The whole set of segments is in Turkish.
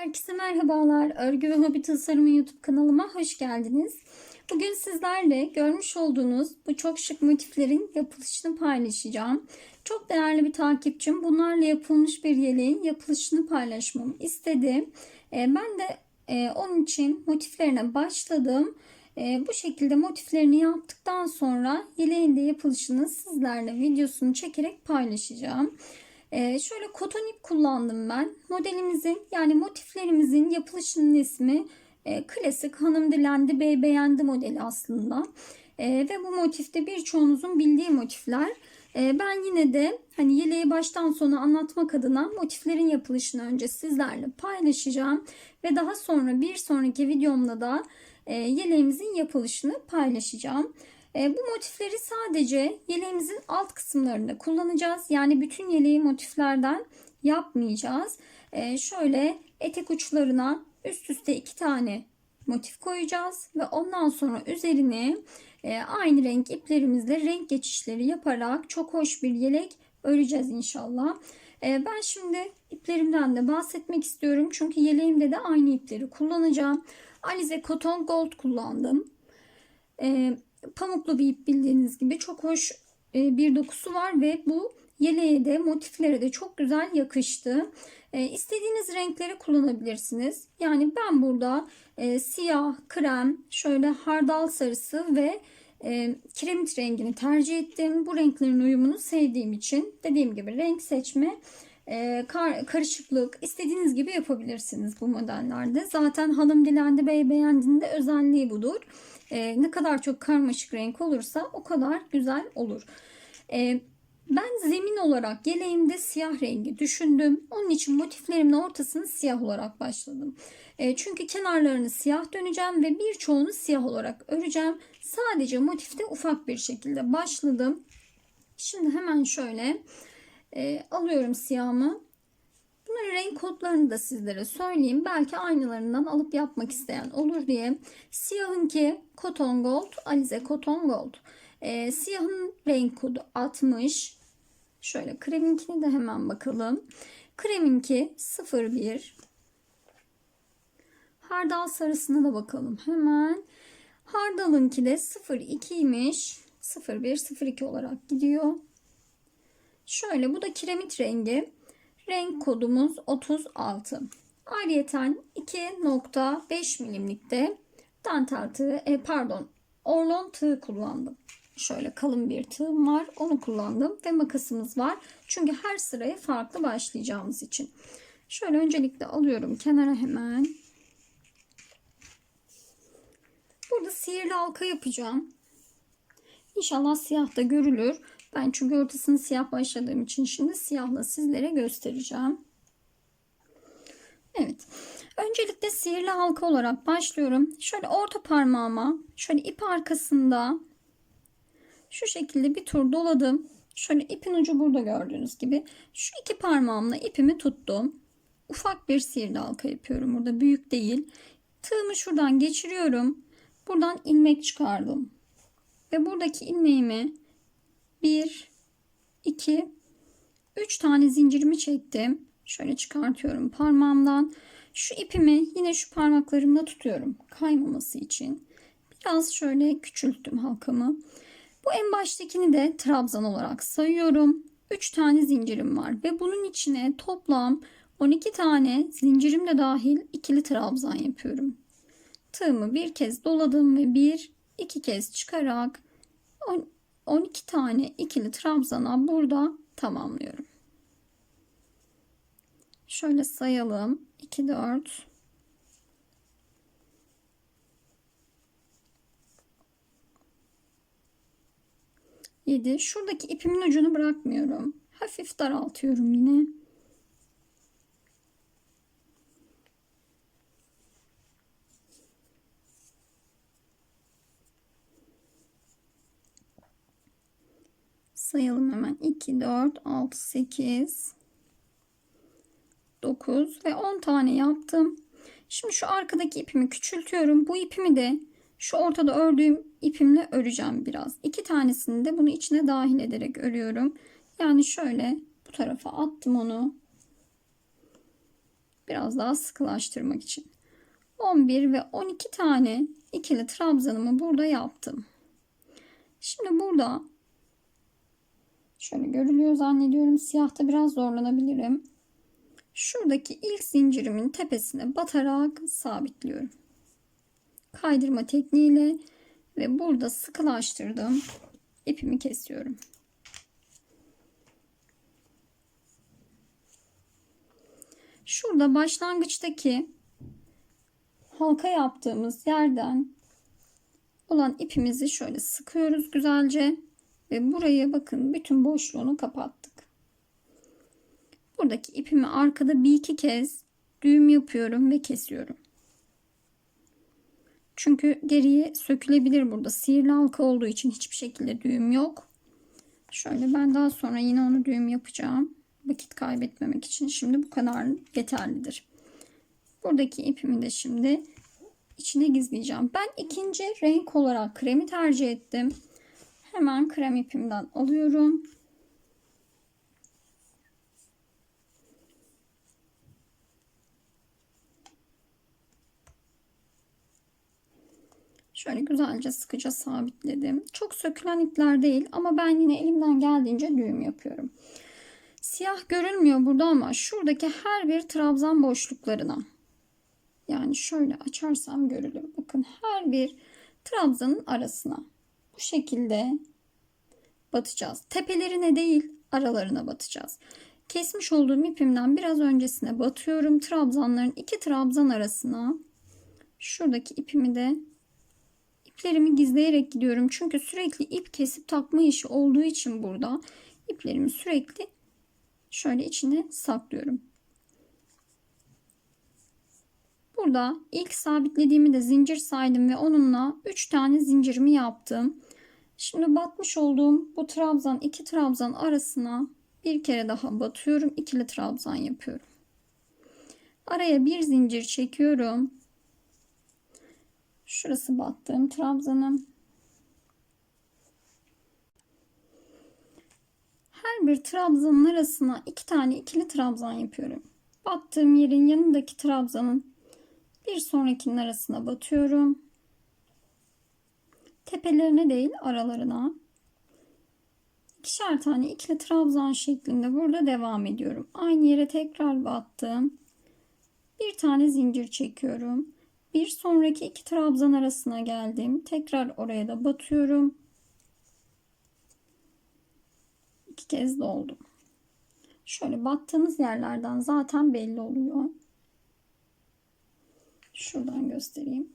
Herkese merhabalar. Örgü ve Hobi Tasarımı YouTube kanalıma hoş geldiniz. Bugün sizlerle görmüş olduğunuz bu çok şık motiflerin yapılışını paylaşacağım. Çok değerli bir takipçim bunlarla yapılmış bir yeleğin yapılışını paylaşmamı istedi. Ee, Ben de e, onun için motiflerine başladım. Ee, Bu şekilde motiflerini yaptıktan sonra yeleğin de yapılışını sizlerle videosunu çekerek paylaşacağım. Ee, şöyle koton ip kullandım ben. Modelimizin yani motiflerimizin yapılışının ismi e, klasik hanım dilendi bey beğendi modeli aslında. E, ve bu motifte birçoğunuzun bildiği motifler. E, ben yine de hani yeleği baştan sona anlatmak adına motiflerin yapılışını önce sizlerle paylaşacağım. Ve daha sonra bir sonraki videomda da e, yeleğimizin yapılışını paylaşacağım. E, bu motifleri sadece yeleğimizin alt kısımlarında kullanacağız. Yani bütün yeleği motiflerden yapmayacağız. E, şöyle etek uçlarına üst üste iki tane motif koyacağız ve ondan sonra üzerine e, aynı renk iplerimizle renk geçişleri yaparak çok hoş bir yelek öreceğiz inşallah. E, ben şimdi iplerimden de bahsetmek istiyorum çünkü yeleğimde de aynı ipleri kullanacağım. Alize Cotton Gold kullandım. E, pamuklu bir ip bildiğiniz gibi çok hoş e, bir dokusu var ve bu yeleğe de motiflere de çok güzel yakıştı. E, istediğiniz renkleri kullanabilirsiniz. Yani ben burada e, siyah, krem, şöyle hardal sarısı ve e, kiremit rengini tercih ettim. Bu renklerin uyumunu sevdiğim için dediğim gibi renk seçme e, kar, karışıklık istediğiniz gibi yapabilirsiniz bu modellerde. Zaten hanım dilendi bey beğendiğinde özelliği budur. E, ne kadar çok karmaşık renk olursa o kadar güzel olur. E, ben zemin olarak yeleğimde siyah rengi düşündüm. Onun için motiflerimin ortasını siyah olarak başladım. E, çünkü kenarlarını siyah döneceğim ve birçoğunu siyah olarak öreceğim. Sadece motifte ufak bir şekilde başladım. Şimdi hemen şöyle e, alıyorum siyahımı. Bunların renk kodlarını da sizlere söyleyeyim. Belki aynılarından alıp yapmak isteyen olur diye. Siyahınki Cotton Gold, Alize Cotton Gold. E, siyahın renk kodu 60. Şöyle kreminkini de hemen bakalım. Kreminki 01. Hardal sarısına da bakalım hemen. Hardalınki de 02'ymiş. 01 02 olarak gidiyor. Şöyle bu da kiremit rengi. Renk kodumuz 36. Ayrıyeten 2.5 milimlikte dantel tığ, e, pardon orlon tığ kullandım. Şöyle kalın bir tığım var. Onu kullandım ve makasımız var. Çünkü her sıraya farklı başlayacağımız için. Şöyle öncelikle alıyorum kenara hemen. Burada sihirli halka yapacağım. İnşallah siyah da görülür. Ben çünkü ortasını siyah başladığım için şimdi siyahla sizlere göstereceğim. Evet. Öncelikle sihirli halka olarak başlıyorum. Şöyle orta parmağıma şöyle ip arkasında şu şekilde bir tur doladım. Şöyle ipin ucu burada gördüğünüz gibi. Şu iki parmağımla ipimi tuttum. Ufak bir sihirli halka yapıyorum. Burada büyük değil. Tığımı şuradan geçiriyorum. Buradan ilmek çıkardım. Ve buradaki ilmeğimi 1 2 3 tane zincirimi çektim. Şöyle çıkartıyorum parmağımdan. Şu ipimi yine şu parmaklarımla tutuyorum. Kaymaması için. Biraz şöyle küçülttüm halkamı. Bu en baştakini de trabzan olarak sayıyorum. 3 tane zincirim var ve bunun içine toplam 12 tane zincirim de dahil ikili trabzan yapıyorum. Tığımı bir kez doladım ve bir iki kez çıkarak 12 tane ikili trabzana burada tamamlıyorum. Şöyle sayalım. 2 4 7 şuradaki ipimin ucunu bırakmıyorum. Hafif daraltıyorum yine. Sayalım hemen. 2, 4, 6, 8, 9 ve 10 tane yaptım. Şimdi şu arkadaki ipimi küçültüyorum. Bu ipimi de şu ortada ördüğüm ipimle öreceğim biraz. İki tanesini de bunu içine dahil ederek örüyorum. Yani şöyle bu tarafa attım onu. Biraz daha sıkılaştırmak için. 11 ve 12 tane ikili trabzanımı burada yaptım. Şimdi burada şöyle görülüyor zannediyorum. Siyahta biraz zorlanabilirim. Şuradaki ilk zincirimin tepesine batarak sabitliyorum. Kaydırma tekniğiyle ve burada sıkılaştırdım. ipimi kesiyorum. Şurada başlangıçtaki halka yaptığımız yerden olan ipimizi şöyle sıkıyoruz güzelce ve buraya bakın bütün boşluğunu kapattık. Buradaki ipimi arkada bir iki kez düğüm yapıyorum ve kesiyorum. Çünkü geriye sökülebilir burada. Sihirli halka olduğu için hiçbir şekilde düğüm yok. Şöyle ben daha sonra yine onu düğüm yapacağım. Vakit kaybetmemek için. Şimdi bu kadar yeterlidir. Buradaki ipimi de şimdi içine gizleyeceğim. Ben ikinci renk olarak kremi tercih ettim. Hemen krem ipimden alıyorum. Şöyle güzelce sıkıca sabitledim. Çok sökülen ipler değil ama ben yine elimden geldiğince düğüm yapıyorum. Siyah görünmüyor burada ama şuradaki her bir trabzan boşluklarına yani şöyle açarsam görülür. Bakın her bir trabzanın arasına bu şekilde batacağız. Tepelerine değil aralarına batacağız. Kesmiş olduğum ipimden biraz öncesine batıyorum. Trabzanların iki trabzan arasına şuradaki ipimi de iplerimi gizleyerek gidiyorum. Çünkü sürekli ip kesip takma işi olduğu için burada iplerimi sürekli şöyle içine saklıyorum. Burada ilk sabitlediğimi de zincir saydım ve onunla 3 tane zincirimi yaptım. Şimdi batmış olduğum bu trabzan iki trabzan arasına bir kere daha batıyorum. ikili trabzan yapıyorum. Araya bir zincir çekiyorum. Şurası battığım trabzanım. Her bir trabzanın arasına iki tane ikili trabzan yapıyorum. Battığım yerin yanındaki trabzanın bir sonrakinin arasına batıyorum. Tepelerine değil aralarına. İkişer tane ikili trabzan şeklinde burada devam ediyorum. Aynı yere tekrar battım. Bir tane zincir çekiyorum. Bir sonraki iki trabzan arasına geldim. Tekrar oraya da batıyorum. İki kez doldum. Şöyle battığınız yerlerden zaten belli oluyor. Şuradan göstereyim.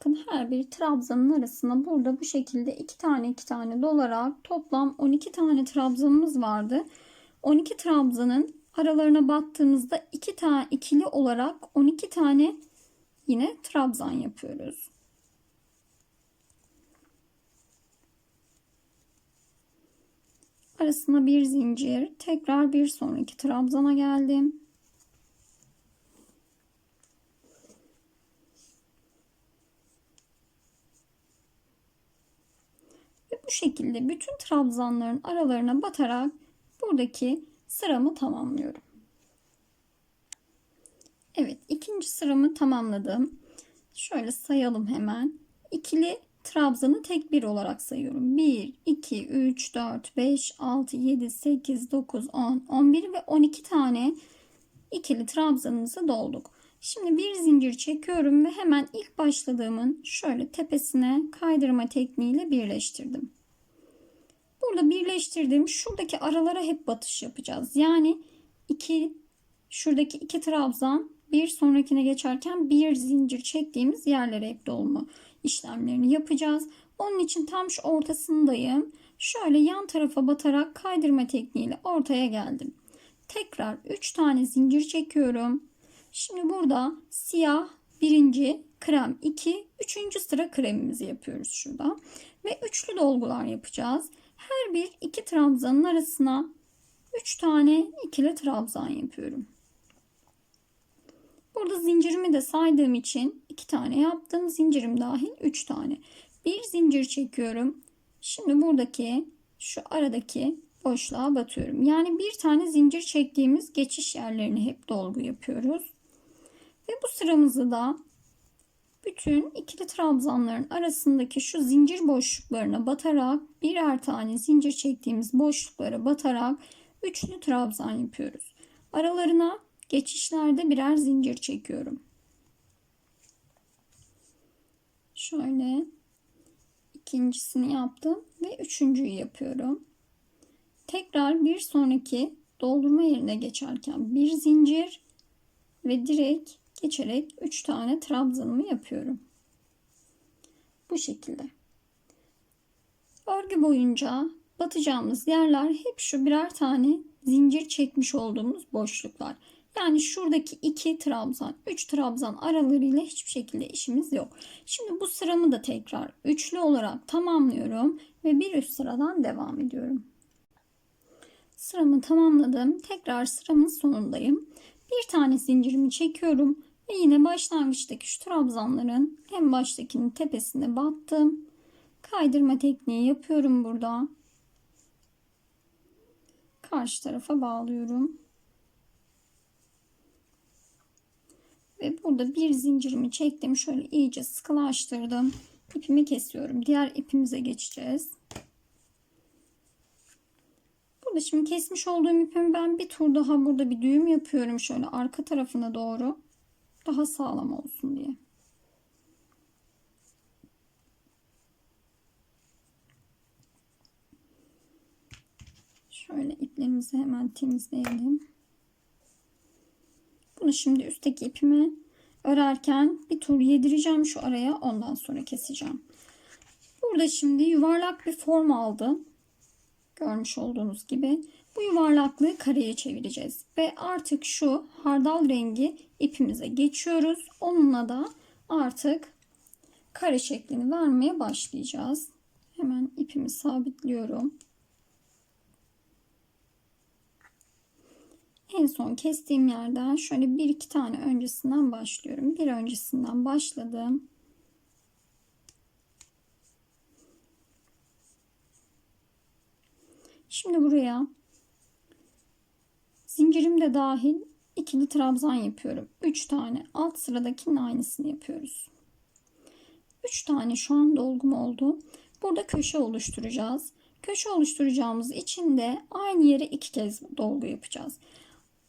Bakın her bir trabzanın arasına burada bu şekilde iki tane iki tane dolarak toplam 12 tane trabzanımız vardı. 12 trabzanın aralarına battığımızda iki tane ikili olarak 12 tane yine trabzan yapıyoruz. Arasına bir zincir, tekrar bir sonraki trabzana geldim. Bu şekilde bütün trabzanların aralarına batarak buradaki sıramı tamamlıyorum. Evet ikinci sıramı tamamladım. Şöyle sayalım hemen. İkili trabzanı tek bir olarak sayıyorum. 1, 2, 3, 4, 5, 6, 7, 8, 9, 10, 11 ve 12 tane ikili trabzanımızı dolduk. Şimdi bir zincir çekiyorum ve hemen ilk başladığımın şöyle tepesine kaydırma tekniğiyle birleştirdim. Burada birleştirdiğim şuradaki aralara hep batış yapacağız. Yani iki şuradaki iki trabzan bir sonrakine geçerken bir zincir çektiğimiz yerlere hep dolma işlemlerini yapacağız. Onun için tam şu ortasındayım. Şöyle yan tarafa batarak kaydırma tekniğiyle ortaya geldim. Tekrar 3 tane zincir çekiyorum. Şimdi burada siyah birinci, krem 2, üçüncü sıra kremimizi yapıyoruz şurada. Ve üçlü dolgular yapacağız. Her bir iki trabzanın arasına 3 tane ikili trabzan yapıyorum. Burada zincirimi de saydığım için iki tane yaptım. Zincirim dahil üç tane. Bir zincir çekiyorum. Şimdi buradaki şu aradaki boşluğa batıyorum. Yani bir tane zincir çektiğimiz geçiş yerlerini hep dolgu yapıyoruz. Ve bu sıramızı da bütün ikili trabzanların arasındaki şu zincir boşluklarına batarak birer tane zincir çektiğimiz boşluklara batarak üçlü trabzan yapıyoruz. Aralarına geçişlerde birer zincir çekiyorum. Şöyle ikincisini yaptım ve üçüncüyü yapıyorum. Tekrar bir sonraki doldurma yerine geçerken bir zincir ve direkt geçerek 3 tane trabzanımı yapıyorum. Bu şekilde. Örgü boyunca batacağımız yerler hep şu birer tane zincir çekmiş olduğumuz boşluklar. Yani şuradaki iki trabzan, 3 trabzan aralarıyla hiçbir şekilde işimiz yok. Şimdi bu sıramı da tekrar üçlü olarak tamamlıyorum ve bir üst sıradan devam ediyorum. Sıramı tamamladım. Tekrar sıramın sonundayım. Bir tane zincirimi çekiyorum ve yine başlangıçtaki şu trabzanların en baştakinin tepesine battım. Kaydırma tekniği yapıyorum burada. Karşı tarafa bağlıyorum. Ve burada bir zincirimi çektim. Şöyle iyice sıkılaştırdım. İpimi kesiyorum. Diğer ipimize geçeceğiz. Burada şimdi kesmiş olduğum ipimi ben bir tur daha burada bir düğüm yapıyorum. Şöyle arka tarafına doğru. Daha sağlam olsun diye. Şöyle iplerimizi hemen temizleyelim. Bunu şimdi üstteki ipimi örerken bir tur yedireceğim şu araya. Ondan sonra keseceğim. Burada şimdi yuvarlak bir form aldım. Görmüş olduğunuz gibi. Bu yuvarlaklığı kareye çevireceğiz. Ve artık şu hardal rengi ipimize geçiyoruz. Onunla da artık kare şeklini vermeye başlayacağız. Hemen ipimi sabitliyorum. En son kestiğim yerden şöyle bir iki tane öncesinden başlıyorum. Bir öncesinden başladım. Şimdi buraya zincirim de dahil ikili trabzan yapıyorum. 3 tane alt sıradakinin aynısını yapıyoruz. 3 tane şu an dolgum oldu. Burada köşe oluşturacağız. Köşe oluşturacağımız için de aynı yere iki kez dolgu yapacağız.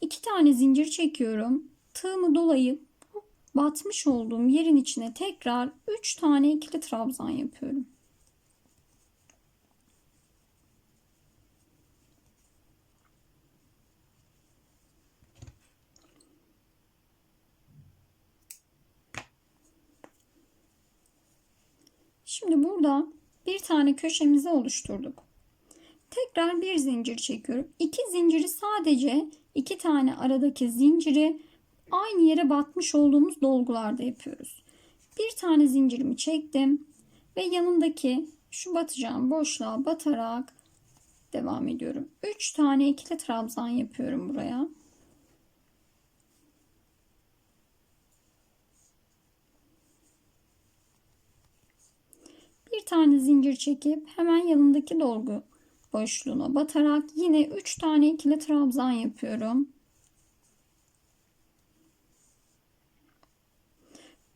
2 tane zincir çekiyorum. Tığımı dolayıp batmış olduğum yerin içine tekrar 3 tane ikili trabzan yapıyorum. Şimdi burada bir tane köşemizi oluşturduk. Tekrar bir zincir çekiyorum. İki zinciri sadece iki tane aradaki zinciri aynı yere batmış olduğumuz dolgularda yapıyoruz. Bir tane zincirimi çektim ve yanındaki şu batacağım boşluğa batarak devam ediyorum. 3 tane ikili trabzan yapıyorum buraya. Bir tane zincir çekip hemen yanındaki dolgu boşluğuna batarak yine 3 tane ikili trabzan yapıyorum.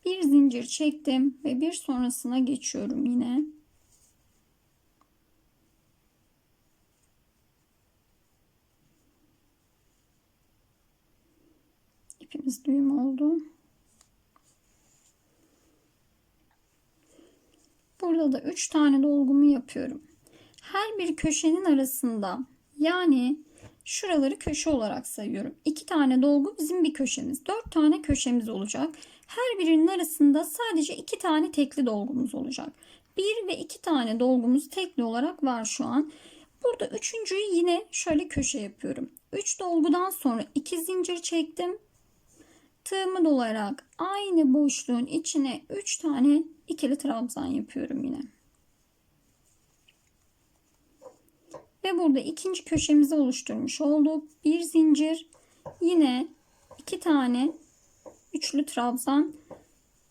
Bir zincir çektim ve bir sonrasına geçiyorum yine. İpimiz düğüm oldu. Burada da 3 tane dolgumu yapıyorum. Her bir köşenin arasında yani şuraları köşe olarak sayıyorum. 2 tane dolgu bizim bir köşemiz. 4 tane köşemiz olacak. Her birinin arasında sadece 2 tane tekli dolgumuz olacak. 1 ve 2 tane dolgumuz tekli olarak var şu an. Burada üçüncüyü yine şöyle köşe yapıyorum. 3 dolgudan sonra 2 zincir çektim. Tığımı dolayarak aynı boşluğun içine 3 tane ikili trabzan yapıyorum yine. Ve burada ikinci köşemizi oluşturmuş olduk. Bir zincir yine iki tane üçlü trabzan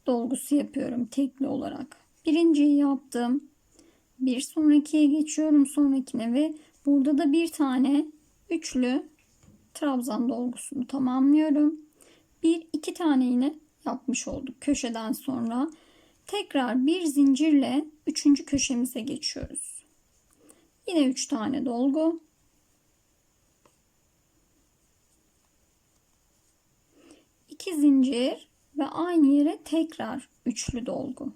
dolgusu yapıyorum tekli olarak. Birinciyi yaptım. Bir sonrakiye geçiyorum sonrakine ve burada da bir tane üçlü trabzan dolgusunu tamamlıyorum. Bir iki tane yine yapmış olduk köşeden sonra. Tekrar bir zincirle üçüncü köşemize geçiyoruz. Yine üç tane dolgu. iki zincir ve aynı yere tekrar üçlü dolgu.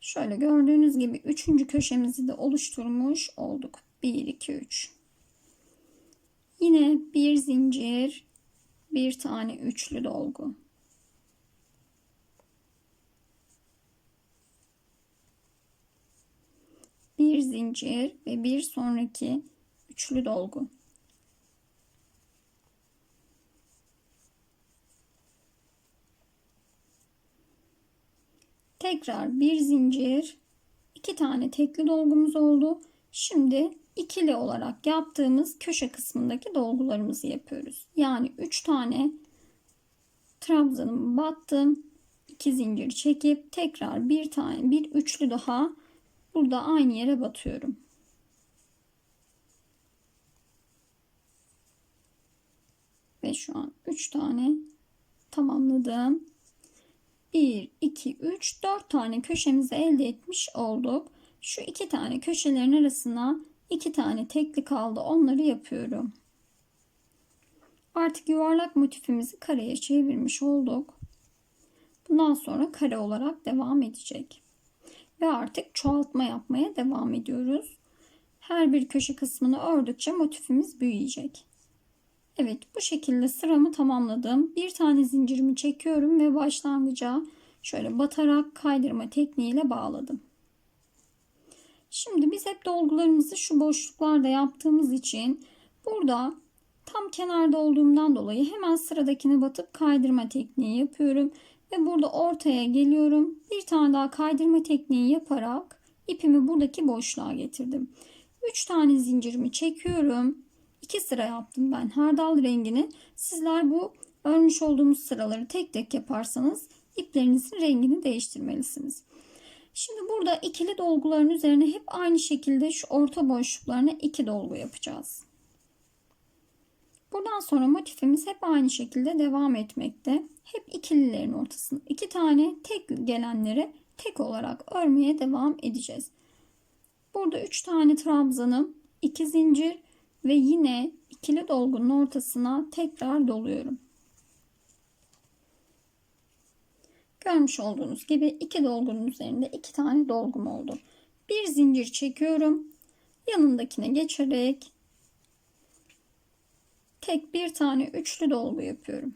Şöyle gördüğünüz gibi üçüncü köşemizi de oluşturmuş olduk. 1 2 3. Yine bir zincir, bir tane üçlü dolgu. Bir zincir ve bir sonraki üçlü dolgu. Tekrar bir zincir, iki tane tekli dolgumuz oldu. Şimdi ikili olarak yaptığımız köşe kısmındaki dolgularımızı yapıyoruz. Yani 3 tane trabzanımı battım. 2 zincir çekip tekrar bir tane bir üçlü daha burada aynı yere batıyorum. Ve şu an 3 tane tamamladım. 1, 2, 3, 4 tane köşemizi elde etmiş olduk. Şu iki tane köşelerin arasına iki tane tekli kaldı. Onları yapıyorum. Artık yuvarlak motifimizi kareye çevirmiş olduk. Bundan sonra kare olarak devam edecek. Ve artık çoğaltma yapmaya devam ediyoruz. Her bir köşe kısmını ördükçe motifimiz büyüyecek. Evet bu şekilde sıramı tamamladım. Bir tane zincirimi çekiyorum ve başlangıca şöyle batarak kaydırma tekniğiyle bağladım. Şimdi biz hep dolgularımızı şu boşluklarda yaptığımız için burada tam kenarda olduğumdan dolayı hemen sıradakine batıp kaydırma tekniği yapıyorum. Ve burada ortaya geliyorum. Bir tane daha kaydırma tekniği yaparak ipimi buradaki boşluğa getirdim. 3 tane zincirimi çekiyorum. 2 sıra yaptım ben hardal rengini. Sizler bu örmüş olduğumuz sıraları tek tek yaparsanız iplerinizin rengini değiştirmelisiniz. Şimdi burada ikili dolguların üzerine hep aynı şekilde şu orta boşluklarına iki dolgu yapacağız. Buradan sonra motifimiz hep aynı şekilde devam etmekte. Hep ikililerin ortasını iki tane tek gelenleri tek olarak örmeye devam edeceğiz. Burada üç tane trabzanım, iki zincir ve yine ikili dolgunun ortasına tekrar doluyorum. Görmüş olduğunuz gibi iki dolgunun üzerinde iki tane dolgum oldu. Bir zincir çekiyorum. Yanındakine geçerek tek bir tane üçlü dolgu yapıyorum.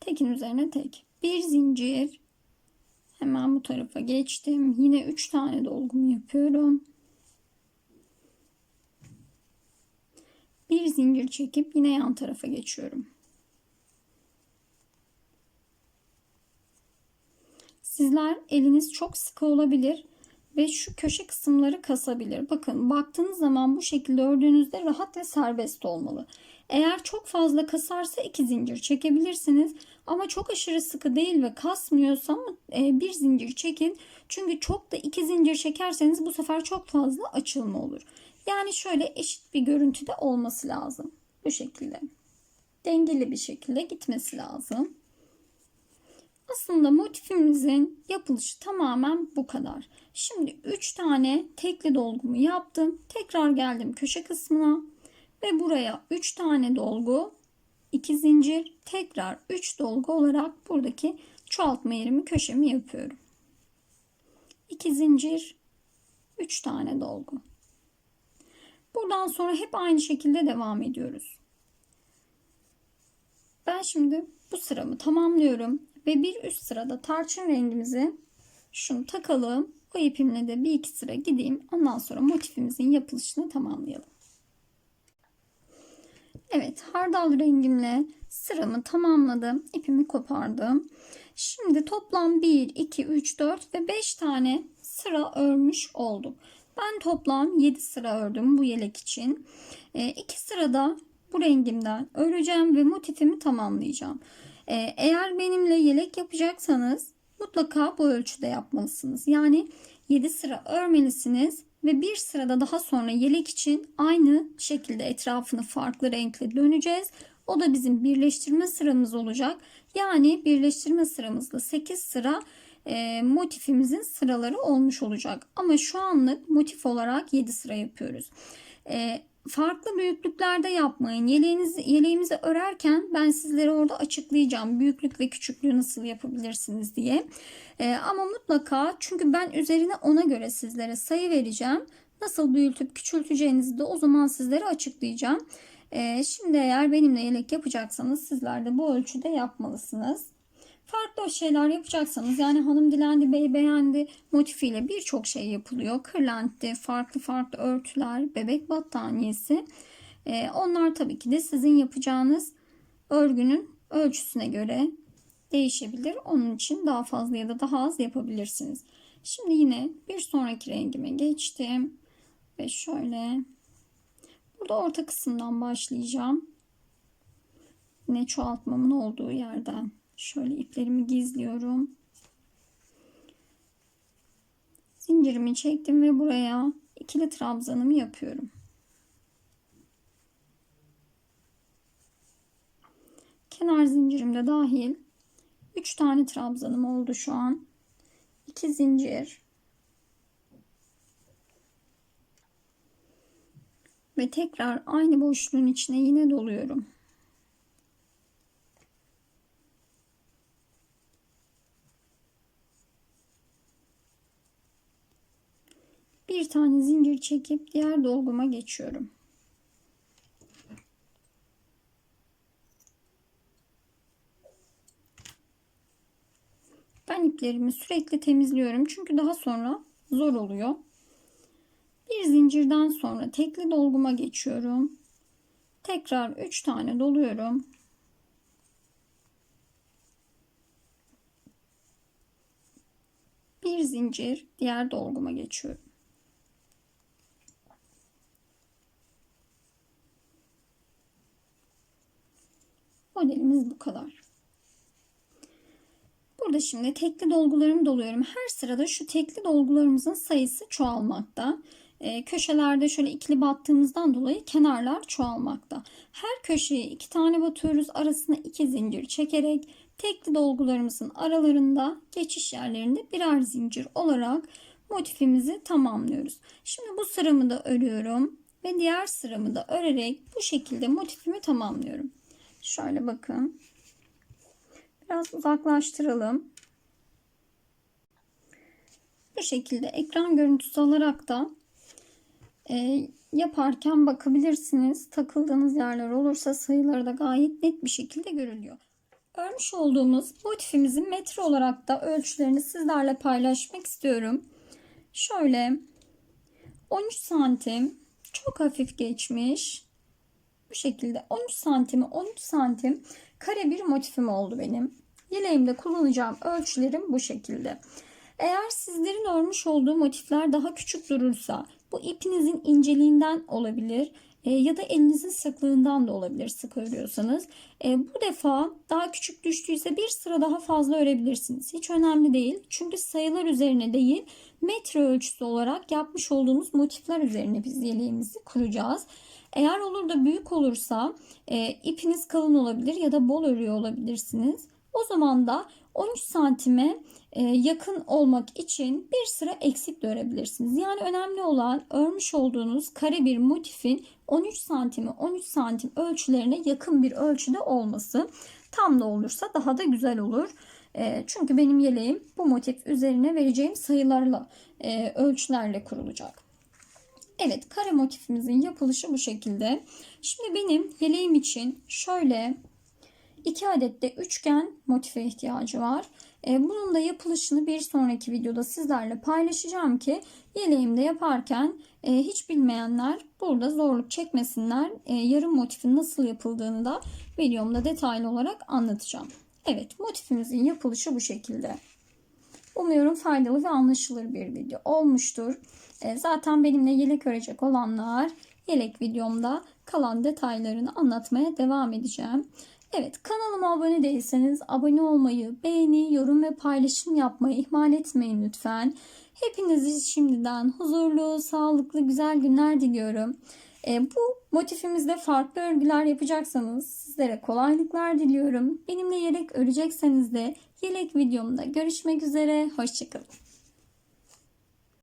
Tekin üzerine tek. Bir zincir. Hemen bu tarafa geçtim. Yine üç tane dolgumu yapıyorum. Bir zincir çekip yine yan tarafa geçiyorum. Sizler eliniz çok sıkı olabilir ve şu köşe kısımları kasabilir. Bakın baktığınız zaman bu şekilde ördüğünüzde rahat ve serbest olmalı. Eğer çok fazla kasarsa iki zincir çekebilirsiniz. Ama çok aşırı sıkı değil ve kasmıyorsa e, bir zincir çekin. Çünkü çok da iki zincir çekerseniz bu sefer çok fazla açılma olur. Yani şöyle eşit bir görüntüde olması lazım. Bu şekilde. Dengeli bir şekilde gitmesi lazım. Aslında motifimizin yapılışı tamamen bu kadar. Şimdi 3 tane tekli dolgumu yaptım. Tekrar geldim köşe kısmına ve buraya 3 tane dolgu, 2 zincir, tekrar 3 dolgu olarak buradaki çoğaltma yerimi köşemi yapıyorum. 2 zincir, 3 tane dolgu. Buradan sonra hep aynı şekilde devam ediyoruz. Ben şimdi bu sıramı tamamlıyorum ve bir üst sırada tarçın rengimizi şunu takalım. Bu ipimle de bir iki sıra gideyim. Ondan sonra motifimizin yapılışını tamamlayalım. Evet hardal rengimle sıramı tamamladım. İpimi kopardım. Şimdi toplam 1, 2, 3, 4 ve 5 tane sıra örmüş oldum. Ben toplam 7 sıra ördüm bu yelek için. 2 e, sırada bu rengimden öreceğim ve motifimi tamamlayacağım. Ee, eğer benimle yelek yapacaksanız mutlaka bu ölçüde yapmalısınız. Yani 7 sıra örmelisiniz ve bir sırada daha sonra yelek için aynı şekilde etrafını farklı renkle döneceğiz. O da bizim birleştirme sıramız olacak. Yani birleştirme sıramızda 8 sıra e, motifimizin sıraları olmuş olacak. Ama şu anlık motif olarak 7 sıra yapıyoruz. E, farklı büyüklüklerde yapmayın. Yeleğinizi, yeleğimizi örerken ben sizlere orada açıklayacağım büyüklük ve küçüklüğü nasıl yapabilirsiniz diye. E, ama mutlaka çünkü ben üzerine ona göre sizlere sayı vereceğim. Nasıl büyütüp küçülteceğinizi de o zaman sizlere açıklayacağım. E, şimdi eğer benimle yelek yapacaksanız sizler de bu ölçüde yapmalısınız. Farklı şeyler yapacaksanız yani hanım dilendi bey beğendi motifiyle birçok şey yapılıyor. Kırlenti, farklı farklı örtüler, bebek battaniyesi. Ee, onlar tabii ki de sizin yapacağınız örgünün ölçüsüne göre değişebilir. Onun için daha fazla ya da daha az yapabilirsiniz. Şimdi yine bir sonraki rengime geçtim. Ve şöyle burada orta kısımdan başlayacağım. Yine çoğaltmamın olduğu yerden. Şöyle iplerimi gizliyorum. Zincirimi çektim ve buraya ikili trabzanımı yapıyorum. Kenar zincirim de dahil 3 tane trabzanım oldu şu an. 2 zincir ve tekrar aynı boşluğun içine yine doluyorum. Bir tane zincir çekip diğer dolguma geçiyorum. Ben iplerimi sürekli temizliyorum çünkü daha sonra zor oluyor. Bir zincirden sonra tekli dolguma geçiyorum. Tekrar 3 tane doluyorum. Bir zincir diğer dolguma geçiyorum. Modelimiz bu kadar. Burada şimdi tekli dolgularımı doluyorum. Her sırada şu tekli dolgularımızın sayısı çoğalmakta. E, köşelerde şöyle ikili battığımızdan dolayı kenarlar çoğalmakta. Her köşeye iki tane batıyoruz. Arasına iki zincir çekerek tekli dolgularımızın aralarında geçiş yerlerinde birer zincir olarak motifimizi tamamlıyoruz. Şimdi bu sıramı da örüyorum ve diğer sıramı da örerek bu şekilde motifimi tamamlıyorum. Şöyle bakın. Biraz uzaklaştıralım. Bu şekilde ekran görüntüsü alarak da e, yaparken bakabilirsiniz. Takıldığınız yerler olursa sayıları da gayet net bir şekilde görülüyor. Örmüş olduğumuz motifimizin metre olarak da ölçülerini sizlerle paylaşmak istiyorum. Şöyle 13 santim çok hafif geçmiş şekilde 13 santimi 13 santim kare bir motifim oldu benim. Yeleğimde kullanacağım ölçülerim bu şekilde. Eğer sizlerin örmüş olduğu motifler daha küçük durursa bu ipinizin inceliğinden olabilir e, ya da elinizin sıklığından da olabilir sık örüyorsanız. E, bu defa daha küçük düştüyse bir sıra daha fazla örebilirsiniz. Hiç önemli değil. Çünkü sayılar üzerine değil metre ölçüsü olarak yapmış olduğumuz motifler üzerine biz yeleğimizi kuracağız. Eğer olur da büyük olursa e, ipiniz kalın olabilir ya da bol örüyor olabilirsiniz. O zaman da 13 santime yakın olmak için bir sıra eksik de örebilirsiniz. Yani önemli olan örmüş olduğunuz kare bir motifin 13 santimi 13 santim ölçülerine yakın bir ölçüde olması. Tam da olursa daha da güzel olur. E, çünkü benim yeleğim bu motif üzerine vereceğim sayılarla e, ölçülerle kurulacak. Evet kare motifimizin yapılışı bu şekilde. Şimdi benim yeleğim için şöyle iki adet de üçgen motife ihtiyacı var. E, bunun da yapılışını bir sonraki videoda sizlerle paylaşacağım ki yeleğimde yaparken e, hiç bilmeyenler burada zorluk çekmesinler. E, yarım motifin nasıl yapıldığını da videomda detaylı olarak anlatacağım. Evet motifimizin yapılışı bu şekilde. Umuyorum faydalı ve anlaşılır bir video olmuştur. Zaten benimle yelek örecek olanlar yelek videomda kalan detaylarını anlatmaya devam edeceğim. Evet kanalıma abone değilseniz abone olmayı, beğeni, yorum ve paylaşım yapmayı ihmal etmeyin lütfen. Hepinize şimdiden huzurlu, sağlıklı, güzel günler diliyorum. E, bu motifimizde farklı örgüler yapacaksanız sizlere kolaylıklar diliyorum. Benimle yelek örecekseniz de yelek videomda görüşmek üzere. Hoşçakalın.